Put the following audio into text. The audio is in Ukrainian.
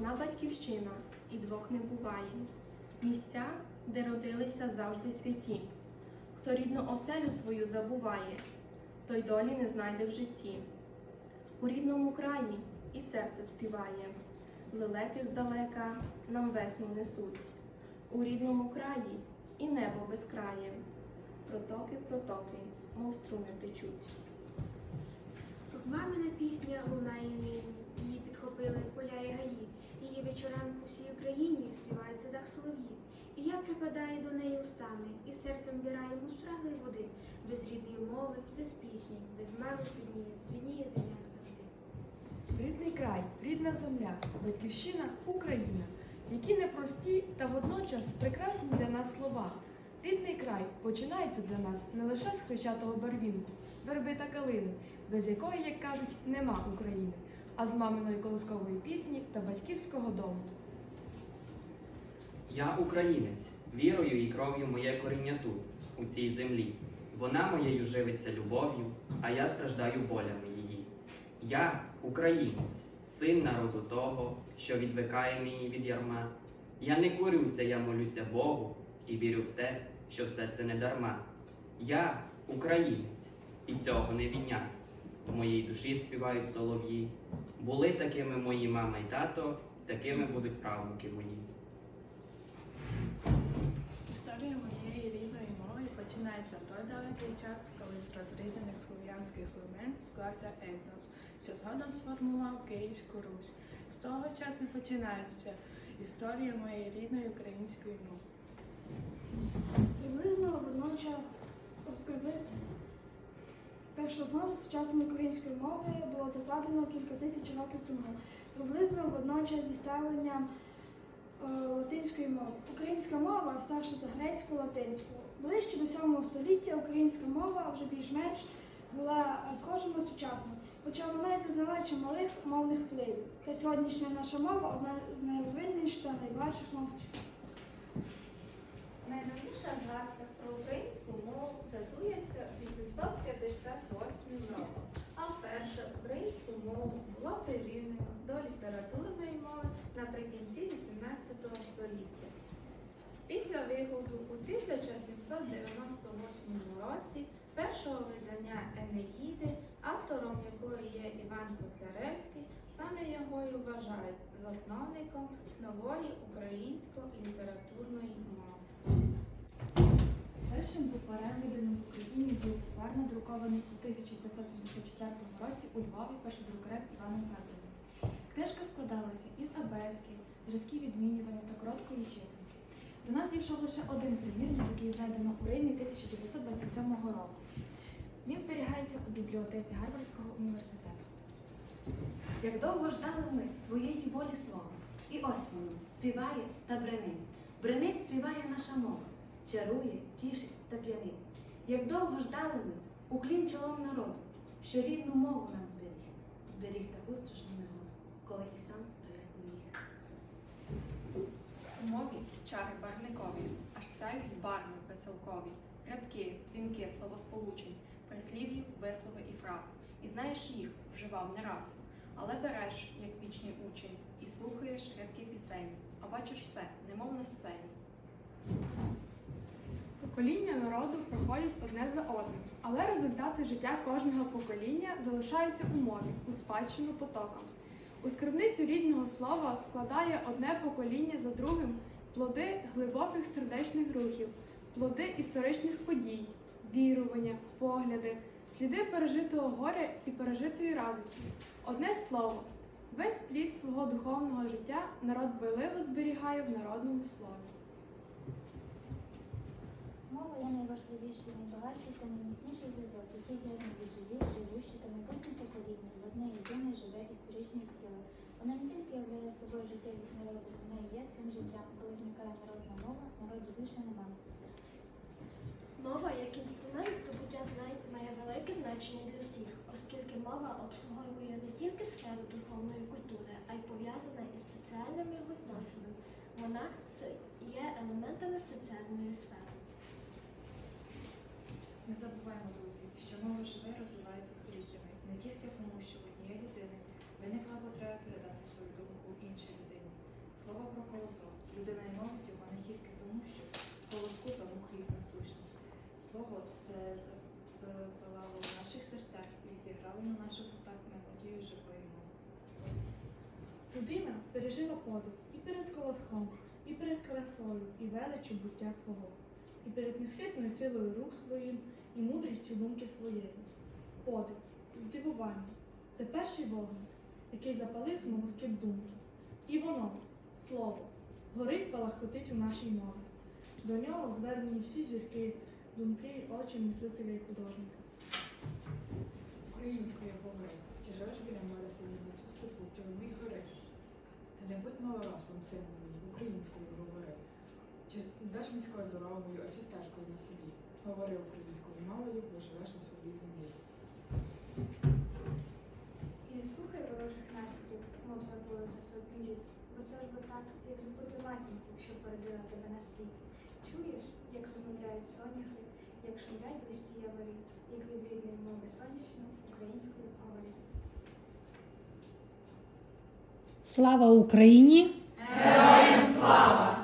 Одна батьківщина і двох не буває. Місця, де родилися завжди святі. Хто рідну оселю свою забуває, той долі не знайде в житті. У рідному краї і серце співає, лелети здалека нам весну несуть. У рідному краї і небо безкрає, протоки, протоки, мов струни течуть. Мамина пісня лунає нині, її підхопили поля і гаї. Її вечорами по всій Україні співають в садах солов'ї. І я припадаю до неї устами, і серцем вбираю спраглої води, без рідної мови, без пісні, без мами спідніє, збідніє земля назавжди. Рідний край, рідна земля, батьківщина Україна, які непрості та водночас прекрасні для нас слова. Рідний край починається для нас не лише з хрещатого барвінку, верби та калини, без якої, як кажуть, нема України, а з маминої колискової пісні та батьківського дому. Я українець, вірою і кров'ю моє коріння тут, у цій землі. Вона моєю живиться любов'ю, а я страждаю болями її. Я українець, син народу того, що відвикає нині від ярма. Я не курюся, я молюся Богу і вірю в те, що все це не дарма. Я українець, і цього не віднять. В моїй душі співають солов'ї. Були такими мої мама й тато, такими будуть правнуки мої. Історія моєї рідної мови починається в той далекий час, коли з розрізаних слов'янських племен склався етнос, що згодом сформував Київську Русь. З того часу починається історія моєї рідної української мови. Приблизно водночас приблизно першу основу сучасної української мови було закладено кілька тисяч років тому. Приблизно водночас зі ставленням е, латинської мови. Українська мова старша за грецьку латинську. Ближче до 7 століття українська мова вже більш-менш була е, схожа на сучасну, хоча вона й зазнала чималих мовних впливів. Та сьогоднішня наша мова одна з найрозвиненіших та найбагатших мов світу. Найдавніша згадка 1858 року, а вперше українську мову було прирівнено до літературної мови наприкінці XVIII століття. Після виходу у 1798 році першого видання Енеїди, автором якої є Іван Котляревський, саме його і вважають засновником нової української літературної мови. Першим букварем, виданим в Україні, був буквар надрукований у 1574 році у Львові першодрукарем Іваном Федоровим. Книжка складалася із абетки, зразків відмінювання та короткої читанки. До нас дійшов лише один примірник, який знайдено у Римі 1927 року. Він зберігається у бібліотеці Гарвардського університету. Як довго ждали ми своєї волі слова, і ось воно співає та бренить. Бренить співає наша мова, чарує, тішить та п'янить. Як довго ждали ми уклін чолом народу, що рідну мову нам зберіг, зберіг таку страшну негоду, коли і сам стоять на їх. У мові чари барникові, аж сяють барни веселкові, рядки, вінки, словосполучень, прислів'їв, вислови і фраз. І знаєш їх, вживав не раз. Але береш, як вічний учень, і слухаєш рядки пісень, а бачиш все, немов на сцені. Покоління народу проходять одне за одним, але результати життя кожного покоління залишаються у мові, у спадщину потоком. У скарбницю рідного слова складає одне покоління за другим плоди глибоких сердечних рухів, плоди історичних подій, вірування, погляди, сліди пережитого горя і пережитої радості. Одне слово, весь плід свого духовного життя народ дбайливо зберігає в народному слові. Найважливіший, найбагатший та найміцніший зв'язок, який з'єднує від живі, живущі та майбутнє покоління в одне єдине живе історичне ціле. Вона не тільки являє собою життєвість народу, вона і є цим життям. Коли зникає народна мова, народу більше нема. Мова як інструмент здобуття знань має велике значення для всіх, оскільки мова обслуговує не тільки сферу духовної культури, а й пов'язана із соціальними відносинами. Вона є елементами соціальної сфери. Не забуваємо, друзі, що мова живе розвивається століттями не тільки тому, що в однієї людини виникла потреба передати свою думку іншій людині. Слово про колосок людина і мова його не тільки тому, що колоску тому хліб насущний. Слово це запалало в наших серцях і відіграло на наших устах мелодію живої мови. Людина пережила подив і перед колоском, і перед красою, і величу буття свого і перед несхитною силою рук своїм, і мудрістю думки своєї. Подих, здивування це перший вогник, який запалив смолоскип думки. І воно, слово, горить палахкотить у нашій мові. До нього звернені всі зірки, думки очі мислителя і художника. Українською говори, чи живеш біля моря синього, чи в степу, чи в гори. Не будь малоросом, сину мій, українською говори. Чи йдеш міською дорогою, а чи стежкою на селі. Говори українською мовою, бо живеш на своїй землі. І не слухай ворожих натяків, мов забула за сотні літ, бо це ж бо так, як забути матінку, що породила тебе на світ. Чуєш, як розмовляють соняхи, як шумлять густі яворі, як від рідної мови сонячно українською говорять. Слава Україні! Героям слава!